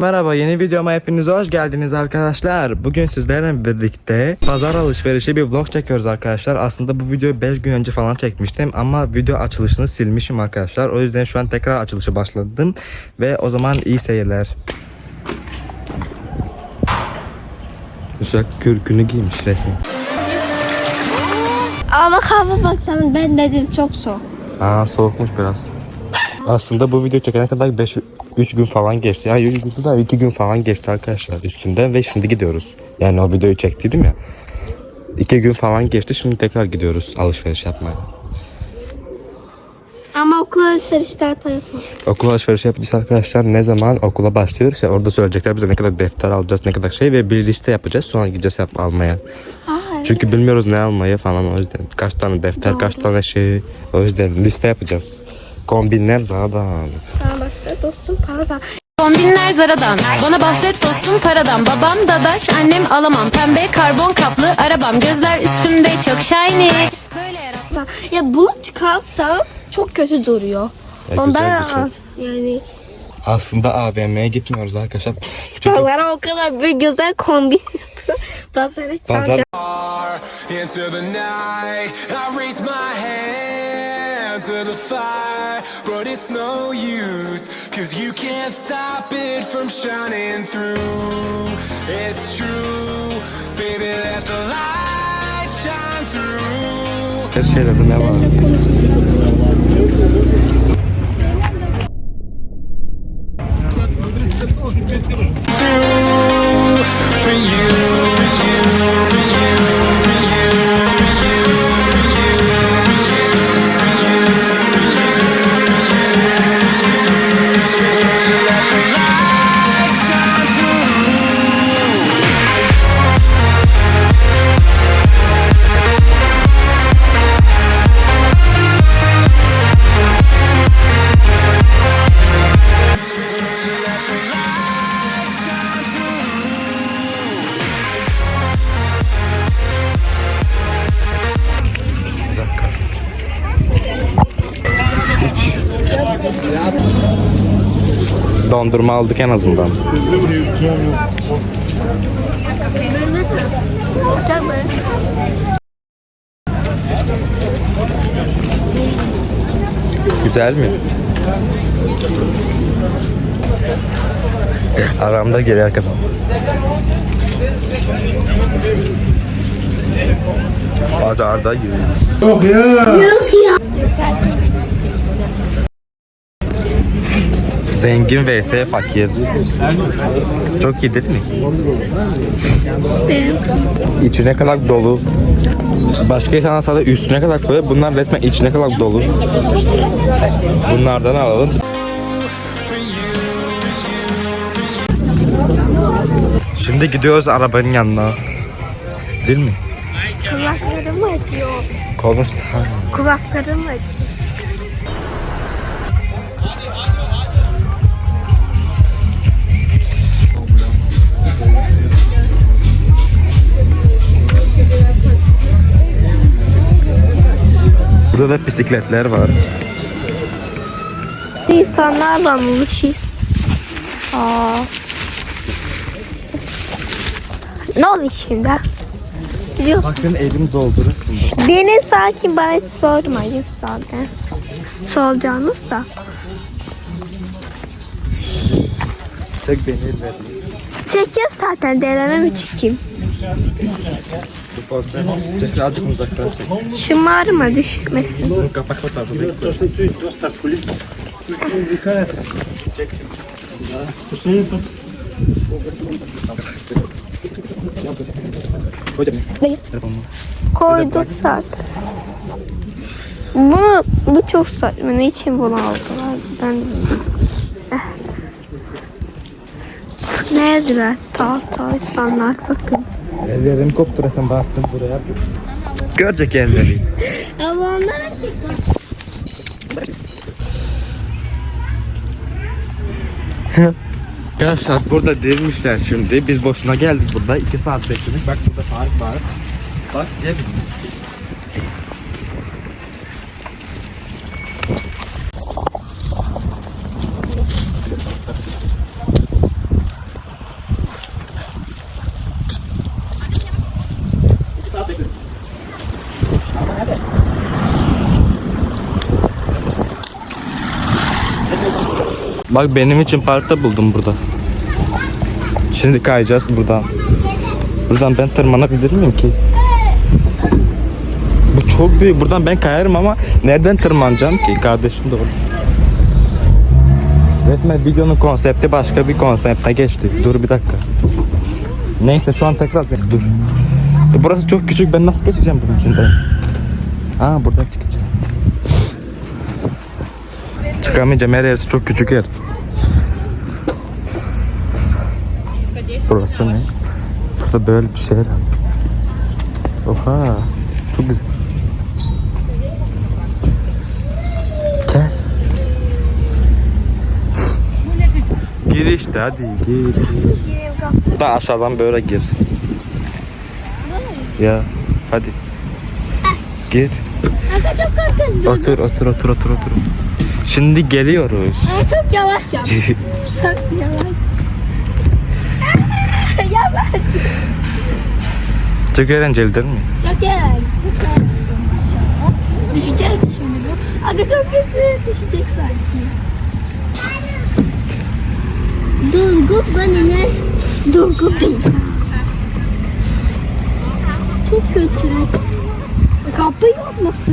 Merhaba yeni videoma hepiniz hoş geldiniz arkadaşlar. Bugün sizlerle birlikte pazar alışverişi bir vlog çekiyoruz arkadaşlar. Aslında bu videoyu 5 gün önce falan çekmiştim ama video açılışını silmişim arkadaşlar. O yüzden şu an tekrar açılışı başladım ve o zaman iyi seyirler. Uşak kürkünü giymiş resmen. Ama kahve baksana ben dedim çok soğuk. Aa soğukmuş biraz. Aslında bu video çekene kadar 5 3 gün falan geçti. Ya 3 gün da 2 gün falan geçti arkadaşlar üstünden ve şimdi gidiyoruz. Yani o videoyu çektiydim ya. 2 gün falan geçti şimdi tekrar gidiyoruz alışveriş yapmaya. Ama okul alışverişi daha yapalım. Okul alışverişi yapacağız arkadaşlar. Ne zaman okula başlıyoruz ya orada söyleyecekler bize ne kadar defter alacağız, ne kadar şey ve bir liste yapacağız. Sonra gideceğiz yap almaya. Aa, Çünkü bilmiyoruz ne almayı falan o yüzden. Kaç tane defter, kaç tane şey. O yüzden liste yapacağız. Kombinler zaten. Bana bahset dostum paradan. Kombinler Zara'dan Bana bahset dostum paradan Babam dadaş annem alamam Pembe karbon kaplı arabam Gözler üstümde çok shiny Böyle yarattım Ya bunu çıkarsam çok kötü duruyor. Ya Ondan güzel bir şey. yani Aslında AVM'ye gitmiyoruz arkadaşlar. Çünkü pazara o kadar bir güzel kombin yapsa pazara Pazar çalacağım. into to the fire, but it's no use, cause you can't stop it from shining through. It's true, baby, let the light shine through. her şeylerde ne var? Dondurma aldık en azından. Güzel mi? Aramda geri arkadan. Pazarda yürüyoruz. Zengin vs fakir. Çok iyi değil mi? İçine kadar dolu. Başka insanlar sadece üstüne kadar koyuyor. Bunlar resmen içine kadar dolu. Bunlardan alalım. Şimdi gidiyoruz arabanın yanına. Değil mi? Kulaklarım acıyor. Konuş. Kulaklarım acıyor. Burada da bisikletler var. İnsanlar banmışız. Aa. Ne oluyor şimdi? Biliyorsun. Bakın elim doldurursun. Benim sakin bana hiç sormayın zaten. Soracağınız da. Çek beni elime. Çekeyim zaten deneme mi çekeyim? Çek azıcık uzaktan çek. Şımarma düşmesin. Bunu kapak. Hayır. Telefonumu. Koyduk zaten. Bunu bu çok saçma. Ne için bunu aldılar? Ben. Ne yazdılar? Tahta insanlar bakın. Ellerim koptu resmen baktım buraya. Görecek elleri. Ama onlara Arkadaşlar burada değilmişler şimdi. Biz boşuna geldik burada. 2 saat bekledik. Bak burada fark var. Bak gel. Bak benim için parkta buldum burada. Şimdi kayacağız buradan. Buradan ben tırmanabilir miyim ki? Bu çok büyük. Buradan ben kayarım ama nereden tırmanacağım ki? Kardeşim de. Resmen videonun konsepti başka bir konsepte geçti. Dur bir dakika. Neyse şu an tekrar dur. E, burası çok küçük. Ben nasıl geçeceğim bunun içinden? Aa buradan çıkacağım. Çıkamayacağım. Her yerisi çok küçük yer. Burası ne? Burada böyle bir şey herhalde. Oha. Çok güzel. Gel. Gir işte hadi gir. Da aşağıdan böyle gir. Ya hadi. Gir. Otur otur otur otur otur. Şimdi geliyoruz. Ay, çok yavaş yap. çok yavaş. yavaş. Çok eğlenceli değil mi? Çok. Maşallah. Düşecek şimdi bu. Aga çok kötü. Düşecek sanki. Durgut bana ne? Durgut diyeyim sana. Çok kötü. Kapı yok nasıl?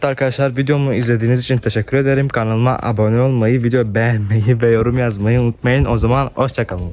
Evet arkadaşlar videomu izlediğiniz için teşekkür ederim. Kanalıma abone olmayı, video beğenmeyi ve yorum yazmayı unutmayın. O zaman hoşçakalın.